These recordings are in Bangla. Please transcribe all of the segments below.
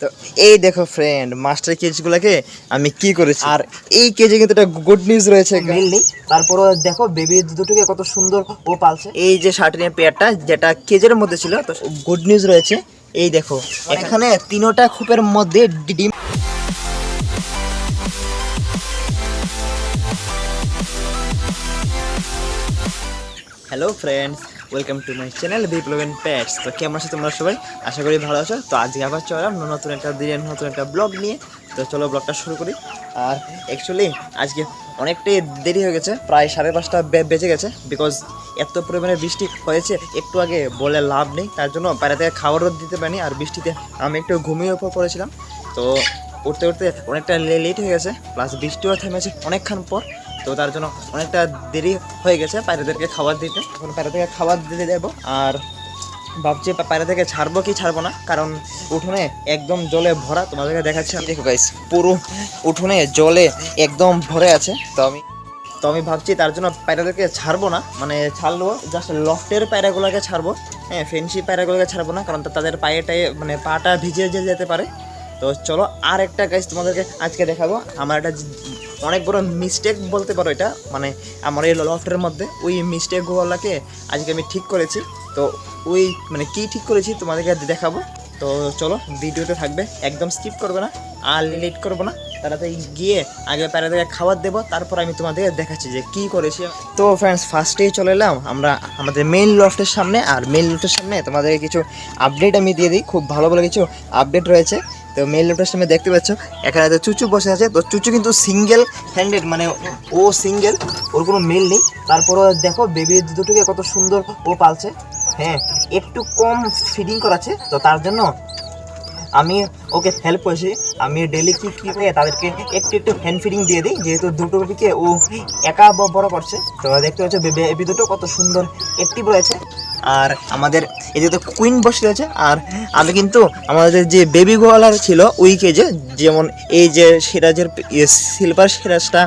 তো এই দেখো ফ্রেন্ড মাস্টার কেজগুলোকে আমি কি করেছি? আর এই কেজে কিন্তু একটা গুড নিউজ রয়েছে। মেনলি তারপরে দেখো বেবি দুটোকে কত সুন্দর ও পালছে। এই যে শার্টিনের পেয়ারটা যেটা কেজের মধ্যে ছিল তো গুড নিউজ রয়েছে। এই দেখো এখানে তিনোটা খোপের মধ্যে ডিম hello friends welcome to my channel বিপ্লবেন pets তো কেমন আছো তোমরা সবাই? আশা করি ভালো আছো। তো আজকে আবার চলাম নতুন একটা দিনের নতুন একটা ব্লগ নিয়ে। তো চলো ব্লগটা শুরু করি। আর অ্যাকচুয়ালি আজকে অনেকটাই দেরি হয়ে গেছে। প্রায় সাড়ে পাঁচটা বেজে গেছে বিকজ এত পরিমাণে বৃষ্টি হয়েছে, একটু আগে বলে লাভ নেই। তার জন্য বাইরে থেকে খাবারও দিতে পারিনি আর বৃষ্টিতে আমি একটু ঘুমিয়ে উপর পড়েছিলাম। তো উঠতে উঠতে অনেকটা লেট হয়ে গেছে প্লাস বৃষ্টিও থেমেছে অনেকক্ষণ পর। তো তার জন্য অনেকটা দেরি হয়ে গেছে পায়রাদেরকে খাবার দিতে। এখন পায়রা থেকে খাবার দিতে যাব। আর ভাবছি পায়রা থেকে ছাড়বো কি ছাড়বো না? কারণ উঠোনে একদম জলে ভরা। তোমাদেরকে দেখাচ্ছি, আমি দেখো গাইস পুরো উঠোনে জলে একদম ভরে আছে। তো আমি তো আমি ভাবছি তার জন্য পায়রাদেরকে ছাড়বো না। মানে ছাড়বো জাস্ট লফটের পায়রাগুলোকে ছাড়বো। হ্যাঁ ফেন্সি পায়রাগুলোকে ছাড়বো না, কারণ তাদের পায়ে টায়ে মানে পাটা ভিজে যেতে পারে। তো চলো আর একটা গাইস তোমাদেরকে আজকে দেখাবো। আমার একটা অনেক বড় মিস্টেক বলতে পারো এটা। মানে আমার এই লফটের মধ্যে ওই মিস্টেকগুলোকে আজকে আমি ঠিক করেছি। তো ওই মানে কি ঠিক করেছি তোমাদেরকে দেখাবো। তো চলো, ভিডিওতে থাকবে, একদম স্কিপ করবে না, আর লেট করব না। তাড়াতাড়ি গিয়ে আগে প্যারাদেরকে খাবার দেবো, তারপর আমি তোমাদেরকে দেখাচ্ছি যে কি করেছি তো ফ্রেন্ডস ফার্স্টেই চলে এলাম। আমরা আমাদের মেইন লফটের সামনে, আর মেইন লফটের সামনে তোমাদের কিছু আপডেট আমি দিয়ে দিই। খুব ভালো ভালো কিছু আপডেট রয়েছে। তো মেইন লফটের সামনে দেখতে পাচ্ছ, এখানে তো চুচু বসে আছে, তো চুচু কিন্তু সিঙ্গেল হ্যান্ডেড মানে ও সিঙ্গেল ওর কোনো মেল নেই। তারপরে দেখো বেবি দুটোকে কত সুন্দর ও পালছে। হ্যাঁ একটু কম ফিডিং করাচ্ছে, তো তার জন্য আমি ওকে হেল্প করেছি। আমি ডেলি কি, কী করে তাদেরকে একটু একটু হ্যান্ড ফিডিং দিয়ে দিই, যেহেতু দুটো বেবিকে ও একা বড় করছে। তো দেখতে পাচ্ছ বেবি দুটো কত সুন্দর অ্যাক্টিভ রয়েছে। আর আমাদের এদিকে তো কুইন বসে রয়েছে আর আমি কিন্তু আমাদের যে বেবি গোয়ালার ছিল ওই কেজে যেমন এই যে সিরাজের সিলভার সিরাজটা,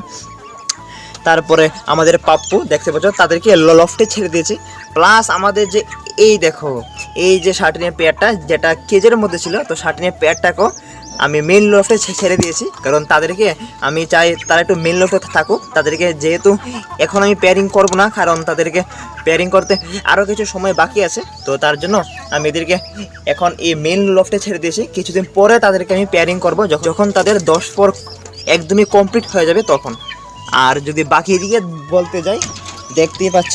তারপরে আমাদের পাপ্পু, দেখতে পাচ্ছ, তাদেরকে লফটে ছেড়ে দিয়েছি। প্লাস আমাদের যে, এই দেখো, এই যে শার্টিনের পেয়ারটা যেটা কেজের মধ্যে ছিল, তো শার্টিনের পেয়ারটাকেও আমি মেন লফটে ছেড়ে দিয়েছি। কারণ তাদেরকে আমি চাই তারা একটু মেন লফটে থাকুক। তাদেরকে যেহেতু এখন আমি পেয়ারিং করব না, কারণ তাদেরকে পেয়ারিং করতে আরও কিছু সময় বাকি আছে, তো তার জন্য আমি এদেরকে এখন এই মেন লফটে ছেড়ে দিয়েছি। কিছুদিন পরে তাদেরকে আমি পেয়ারিং করব। যখন তাদের দশ পর একদমই কমপ্লিট হয়ে যাবে তখন। আর যদি বাকি দিকে বলতে যাই, দেখতেই পাচ্ছ,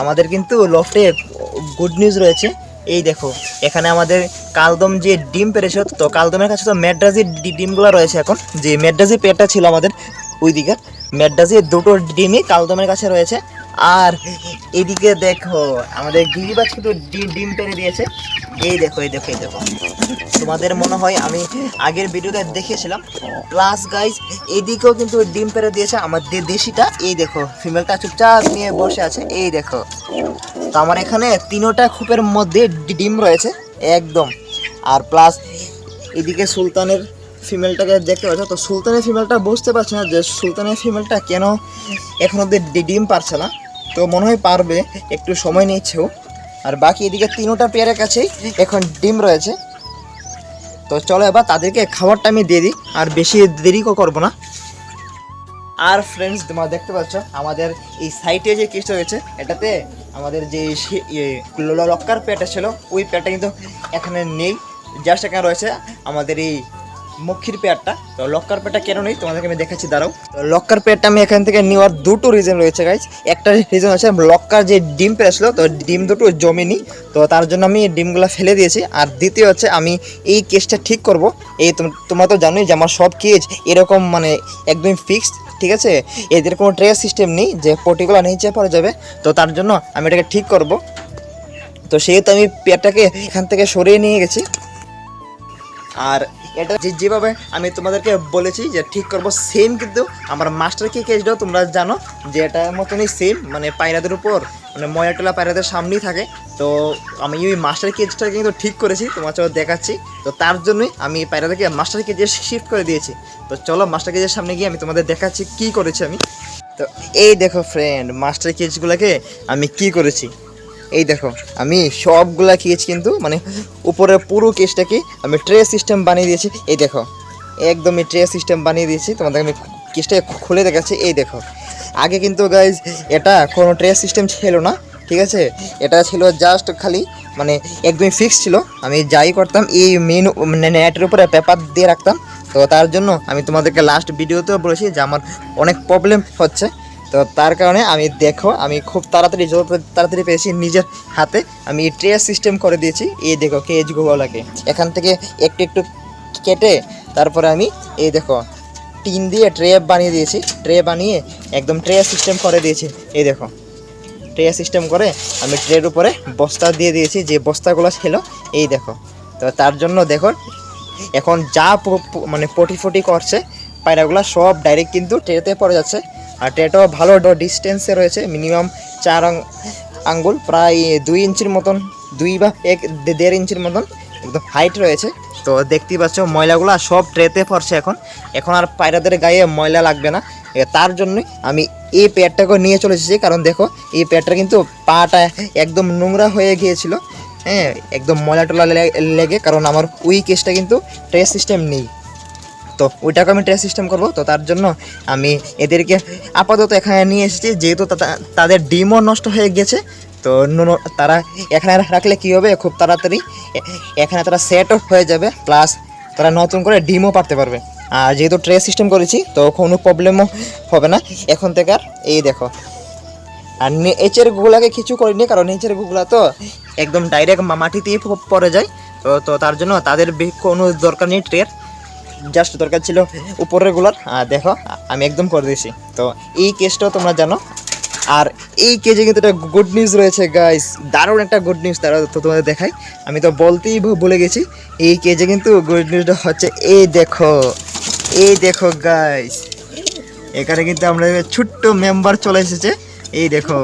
আমাদের কিন্তু লফটে গুড নিউজ রয়েছে। এই দেখো, এখানে আমাদের কালদম যে ডিম পেরেছে তো কালদমের কাছে তো ম্যাড্রাজির ডি- ডিমগুলো রয়েছে এখন। যে ম্যাড্রাজি পেটটা ছিল আমাদের ওই দিকে ম্যাড্রাজির দুটো ডিমই কালদমের কাছে রয়েছে। আর এদিকে দেখো, আমাদের গিরিবাজ কিন্তু ডিম পেরে দিয়েছে। এই দেখো এই দেখো এই দেখো। তোমাদের মনে হয় আমি আগের ভিডিওতে দেখিয়েছিলাম। প্লাস গাইজ এদিকেও কিন্তু ডিম পেরে দিয়েছে আমার দেশিটা। এই দেখো ফিমেলটা চুপচাপ নিয়ে বসে আছে। এই দেখো। তো আমার এখানে তিনোটা খোপের মধ্যে ডিম রয়েছে, একদম। আর প্লাস এদিকে সুলতানের ফিমেলটাকে দেখতে পাচ্ছ? তো সুলতানের ফিমেলটা বুঝতে পারছে না যে সুলতানের ফিমেলটা কেন এখন অব্দি ডিম পারছে না। তো মনে হয় পারবে, একটু সময় নিচ্ছেও আর বাকি এদিকে তিনোটা পেয়ারের কাছেই এখন ডিম রয়েছে। তো চলো এবার তাদেরকে খাবারটা আমি দিয়ে দিই, আর বেশি দেরি করব না। আর ফ্রেন্ডস তোমরা দেখতে পাচ্ছ, আমাদের এই সাইটে যে কেসটা রয়েছে, এটাতে আমাদের যে ইয়ে লক্কার পেটা ছিল, ওই পেয়ারটা কিন্তু এখানে নেই। জাস্ট এখানে রয়েছে আমাদের এই মক্ষীর পেয়ারটা। তো লক্কার পেয়ারটা কেন নেই? তোমাদেরকে আমি দেখাচ্ছি, দাঁড়াও। তো লক্কার পেয়ারটা আমি এখান থেকে নেওয়ার দুটো রিজন রয়েছে গাইজ একটা রিজন আছে লক্কার যে ডিম পেরেছিল তো ডিম দুটো জমেনি। তো তার জন্য আমি ডিমগুলো ফেলে দিয়েছি। আর দ্বিতীয় হচ্ছে আমি এই কেসটা ঠিক করব। এই তোম- তোমরা তো জানোই যে আমার সব কেজ এরকম মানে একদম ফিক্সড ঠিক আছে? এদের কোনো ট্রেস সিস্টেম নেই যে পর্টিকুলার নিচে পড়ে যাবে। তো তার জন্য আমি এটাকে ঠিক করব। তো সেহেতু আমি পেয়ারটাকে এখান থেকে সরিয়ে নিয়ে গেছি। আর এটা যেভাবে আমি তোমাদেরকে বলেছি যে ঠিক করব সেম কিন্তু আমার মাস্টার কি কেসটাও তোমরা জানো যে এটার মতনই সেম মানে পায়রাদের উপর মানে ময়াটোলা পায়রাদের সামনেই থাকে। তো আমি ওই মাস্টার কেজটা কিন্তু ঠিক করেছি, তোমার চলো দেখাচ্ছি। তো তার জন্যই আমি পায়রাদেরকে মাস্টার কেজে শিফট করে দিয়েছি। তো চলো মাস্টার কেজের সামনে গিয়ে আমি তোমাদের দেখাচ্ছি কি করেছি আমি। তো এই দেখো ফ্রেন্ড মাস্টার কেজগুলোকে আমি কি করেছি? এই দেখো, আমি সবগুলা খেয়েছি কিন্তু মানে উপরের পুরো কেসটাকে আমি ট্রে সিস্টেম বানিয়ে দিয়েছি। এই দেখো, একদমই ট্রে সিস্টেম বানিয়ে দিয়েছি। তোমাদের আমি কেসটা খুলে দেখাচ্ছি। এই দেখো, আগে কিন্তু গাইজ এটা কোনো ট্রে সিস্টেম ছিল না, ঠিক আছে? এটা ছিল জাস্ট খালি মানে একদমই ফিক্স ছিল। আমি যাই করতাম, এই মেন নেটের উপরে পেপার দিয়ে রাখতাম। তো তার জন্য আমি তোমাদেরকে লাস্ট ভিডিওতেও বলেছি যে আমার অনেক প্রবলেম হচ্ছে। তো তার কারণে আমি দেখো, আমি খুব তাড়াতাড়ি যত তাড়াতাড়ি পেয়েছি নিজের হাতে। আমি ট্রে সিস্টেম করে দিয়েছি। এই দেখো কেজ গোলাকে এখান থেকে একটু একটু কেটে তারপরে আমি এই দেখো টিন দিয়ে ট্রে বানিয়ে দিয়েছি। ট্রে বানিয়ে একদম ট্রে সিস্টেম করে দিয়েছি। এই দেখো ট্রে সিস্টেম করে আমি ট্রের উপরে বস্তা দিয়ে দিয়েছি। যে বস্তাগুলো ছিল, এই দেখো। তো তার জন্য দেখো, এখন যা মানে পটি ফটি করছে, পায়রাগুলো সব ডাইরেক্ট কিন্তু ট্রেতে পড়ে যাচ্ছে। আর ট্রেটাও ভালো ডিস্টেন্সে রয়েছে মিনিমাম চার আঙ্গুল, প্রায় দুই ইঞ্চির মতন, দুই বা এক দেড় ইঞ্চির মতন একদম হাইট রয়েছে। তো দেখতেই পাচ্ছ ময়লাগুলো সব ট্রেতে পড়ছে এখন। এখন আর পায়রাদের গায়ে ময়লা লাগবে না। তার জন্যই আমি এই প্যাডটাকে নিয়ে চলে এসেছি। কারণ দেখো, এই প্যাডটা কিন্তু পাটা একদম নোংরা হয়ে গিয়েছিল। হ্যাঁ একদম ময়লা টলা লেগে, কারণ আমার ওই কেসটা কিন্তু ট্রে সিস্টেম নেই। তো ওইটাকে আমি ট্রেস সিস্টেম করব। তো তার জন্য আমি এদেরকে আপাতত এখানে নিয়ে এসেছি, যেহেতু তাদের ডিমও নষ্ট হয়ে গেছে, তো তারা এখানে রাখলে কী হবে? খুব তাড়াতাড়ি এখানে তারা সেটও হয়ে যাবে প্লাস তারা নতুন করে ডিমও পারতে পারবে। আর যেহেতু ট্রে সিস্টেম করেছি, তো কোনো প্রবলেমও হবে না। এখন থেকে আর এই দেখো। আর নিচের গুগলাকে কিছু করিনি, কারণ নিচের গুগলা তো একদম ডাইরেক্ট মাটিতেই পড়ে যায়। তো তো তার জন্য তাদের কোনো দরকার নেই ট্রের জাস্ট দরকার ছিল উপরেরগুলার। আর দেখো, আমি একদম করে দিয়েছি। তো এই কেসটাও তোমরা জানো। আর এই কেজে কিন্তু একটা গুড নিউজ রয়েছে গাইস দারুণ একটা গুড নিউজ তারা তো তোমাদের দেখাই আমি তো বলতেই ভুলে গেছি। এই কেজে কিন্তু গুড নিউজটা হচ্ছে, এই দেখো এই দেখো গাইস এখানে কিন্তু আমরা ছোট্ট মেম্বার চলে এসেছে। এই দেখো,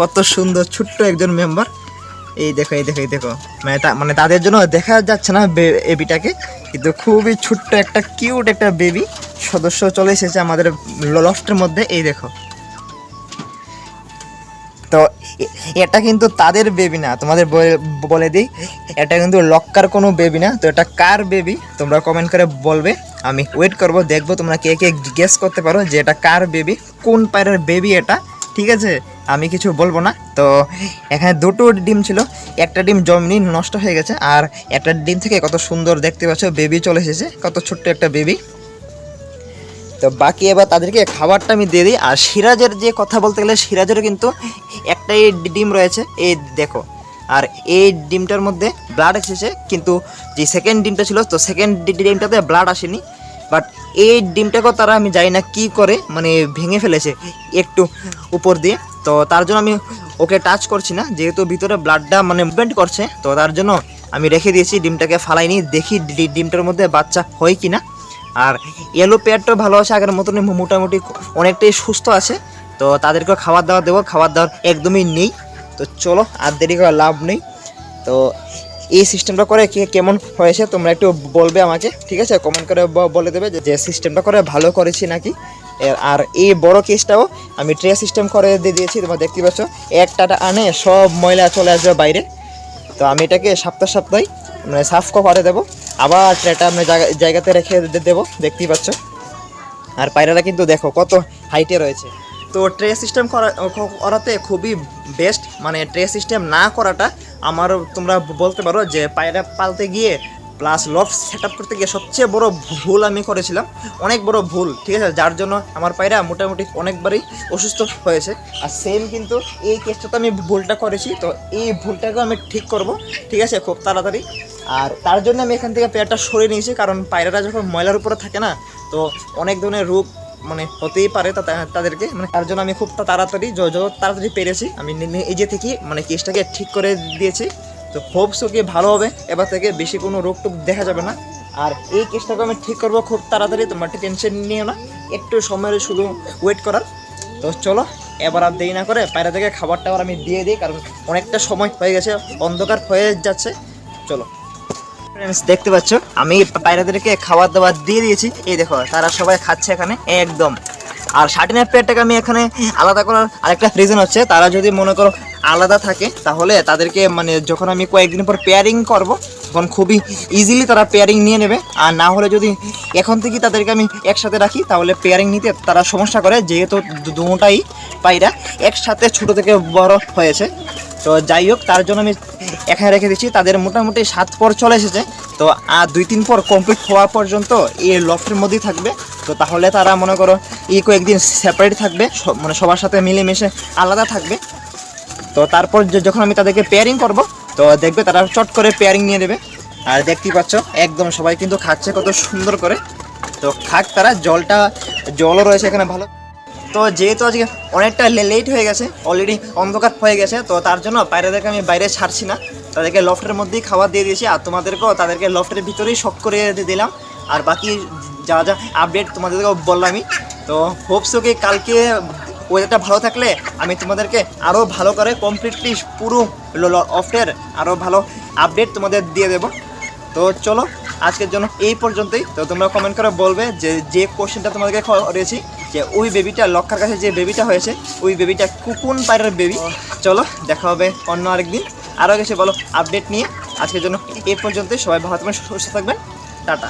কত সুন্দর ছোট্ট একজন মেম্বার এই দেখো এই দেখো এই দেখো। মানে মানে তাদের জন্য দেখা যাচ্ছে না বেবিটাকে কিন্তু খুবই ছোট্ট একটা কিউট একটা বেবি সদস্য চলে এসেছে আমাদের লফটের মধ্যে, এই দেখো। তো এটা কিন্তু তাদের বেবি না, তোমাদের বলে- দিই, এটা কিন্তু লক্কার কোনো বেবি না, তো এটা কার বেবি তোমরা কমেন্ট করে বলবে, আমি ওয়েট করব, দেখব তোমরা কে কে গেস করতে পারো যে এটা কার বেবি কোন পায়ের বেবি এটা, ঠিক আছে? আমি কিছু বলব না। তো এখানে দুটো ডিম ছিল। একটা ডিম জমনি নষ্ট হয়ে গেছে আর একটা ডিম থেকে কত সুন্দর দেখতে পাচ্ছ বেবি চলে এসেছে। কত ছোট্ট একটা বেবি তো বাকি এবার তাদেরকে খাবারটা আমি দিয়ে দিই। আর সিরাজের যে কথা বলতে গেলে সিরাজেরও কিন্তু একটাই ডিম রয়েছে। এই দেখো। আর এই ডিমটার মধ্যে ব্লাড এসেছে। কিন্তু যে সেকেন্ড ডিমটা ছিল, তো সেকেন্ড ডিমটাতে ব্লাড আসেনি। বাট এই ডিমটাকেও তারা আমি জানি না কি করে মানে ভেঙে ফেলেছে একটু উপর দিয়ে। তো তার জন্য আমি ওকে টাচ করছি না, যেহেতু ভিতরে ব্লাডটা মানে মুভমেন্ট করছে, তো তার জন্য আমি রেখে দিয়েছি, ডিমটাকে ফালাইনি, দেখি ডিমটার মধ্যে বাচ্চা হয় কি না আর ইয়েলো পেয়ারটাও ভালো আছে, আগের মতনই মোটামুটি অনেকটাই সুস্থ আছে, তো তাদেরকেও খাবার দাবার দেবো, খাবার দাবার একদমই নেই। তো চলো, আর দেরি করে লাভ নেই। তো এই সিস্টেমটা করে কে, কেমন হয়েছে, তোমরা একটু বলবে আমাকে, ঠিক আছে? কমেন্ট করে বলে দেবে যে সিস্টেমটা করে ভালো করেছি নাকি। আর এই বড় কেসটাও আমি ট্রে সিস্টেম করে দিয়ে দিয়েছি, তোমরা দেখতে পাচ্ছ। একটাটা আনে সব ময়লা চলে আসবে বাইরে। তো আমি এটাকে সপ্তাহ সপ্তাহে মানে সাফ করে দেবো। আবার ট্রেটা আমি জায়গা- জায়গাতে রেখে দেবো, দেখতেই পাচ্ছ। আর পায়রাটা কিন্তু দেখো কত হাইটে রয়েছে। তো ট্রে সিস্টেম করা করাতে খুবই বেস্ট মানে ট্রে সিস্টেম না করাটা আমার তোমরা বলতে পারো যে পায়রা পালতে গিয়ে প্লাস লফ সেট করতে গিয়ে সবচেয়ে বড় ভুল আমি করেছিলাম। অনেক বড় ভুল, ঠিক আছে? যার জন্য আমার পায়রা মোটামুটি অনেকবারই অসুস্থ হয়েছে। আর সেম কিন্তু এই কেসটা তো আমি ভুলটা করেছি, তো এই ভুলটাকেও আমি ঠিক করব, ঠিক আছে? খুব তাড়াতাড়ি। আর তার জন্য আমি এখান থেকে পেয়ারটা সরিয়ে নিয়েছি, কারণ পায়রাটা যখন ময়লার উপরে থাকে না, তো অনেক ধরনের রোগ মানে হতেই পারে তাদেরকে। মানে তার জন্য আমি খুব তাড়াতাড়ি, যত তাড়াতাড়ি পেরেছি, আমি নিজে থেকে মানে কেসটাকে ঠিক করে দিয়েছি। তো হোপসও কি ভালো হবে। এবার থেকে বেশি কোনো রোগ টোগ দেখা যাবে না। আর এই কেসটাকে আমি ঠিক করব খুব তাড়াতাড়ি, তোমার টেনশন নিও না। একটু সময়ের শুধু ওয়েট করার। তো চলো, এবার আর দেরি না করে পায়রা থেকে খাবার টাবার আমি দিয়ে দিই, কারণ অনেকটা সময় হয়ে গেছে, অন্ধকার হয়ে যাচ্ছে। চলো। ফ্রেন্ডস দেখতে পাচ্ছ, আমি পায়রাদেরকে খাবার দাবার দিয়ে দিয়েছি। এই দেখো, তারা সবাই খাচ্ছে এখানে, একদম। আর শার্টিনের পেয়ারটাকে আমি এখানে আলাদা করার আরেকটা রিজন হচ্ছে, তারা যদি মনে করো আলাদা থাকে, তাহলে তাদেরকে মানে যখন আমি কয়েকদিন পর পেয়ারিং করব, তখন খুবই ইজিলি তারা পেয়ারিং নিয়ে নেবে। আর না হলে যদি এখন থেকে তাদেরকে আমি একসাথে রাখি, তাহলে পেয়ারিং নিতে তারা সমস্যা করে, যেহেতু দুটাই পায়রা একসাথে ছোট থেকে বড় হয়েছে। তো যাই হোক, তার জন্য আমি এখানে রেখে দিচ্ছি। তাদের মোটামুটি সাত পর চলে এসেছে। তো, আর দুই তিন পর কমপ্লিট হওয়া পর্যন্ত এই লফটের মধ্যেই থাকবে। তো তাহলে তারা মনে করো এই কয়েকদিন সেপারেট থাকবে মানে সবার সাথে মিলেমিশে আলাদা থাকবে। তো তারপর যখন আমি তাদেরকে পেয়ারিং করব, তো দেখবে তারা চট করে পেয়ারিং নিয়ে নেবে। আর দেখতেই পাচ্ছ, একদম সবাই কিন্তু খাচ্ছে কত সুন্দর করে। তো খাক তারা, জলটা, জলও রয়েছে এখানে ভালো। তো যেহেতু আজকে অনেকটা লেট হয়ে গেছে অলরেডি অন্ধকার হয়ে গেছে, তো তার জন্য পায়রাদেরকে আমি বাইরে ছাড়ছি না। তাদেরকে লফটের মধ্যেই খাবার দিয়ে দিয়েছি, আর তোমাদেরকেও তাদেরকে লফটের ভিতরেই শখ করে দিলাম। আর বাকি যা যা আপডেট তোমাদেরকেও বললামই। তো হোপসো কি কালকে ওয়েদারটা ভালো থাকলে আমি তোমাদেরকে আরও ভালো করে কমপ্লিটলি পুরো অফটের আরও ভালো আপডেট তোমাদের দিয়ে দেবো। তো চলো আজকের জন্য এই পর্যন্তই। তো তোমরা কমেন্ট করে বলবে যে যে কোশ্চেনটা তোমাদেরকে করেছি যে ওই বেবিটা লক্ষার কাছে যে বেবিটা হয়েছে ওই বেবিটা কোন পায়ের বেবি চলো দেখা হবে অন্য আরেকদিন। আরও কিছু বলো আপডেট নিয়ে। আজকের জন্য এই পর্যন্তই। সবাই ভালো থাকবেন সুস্থ থাকবেন। টাটা।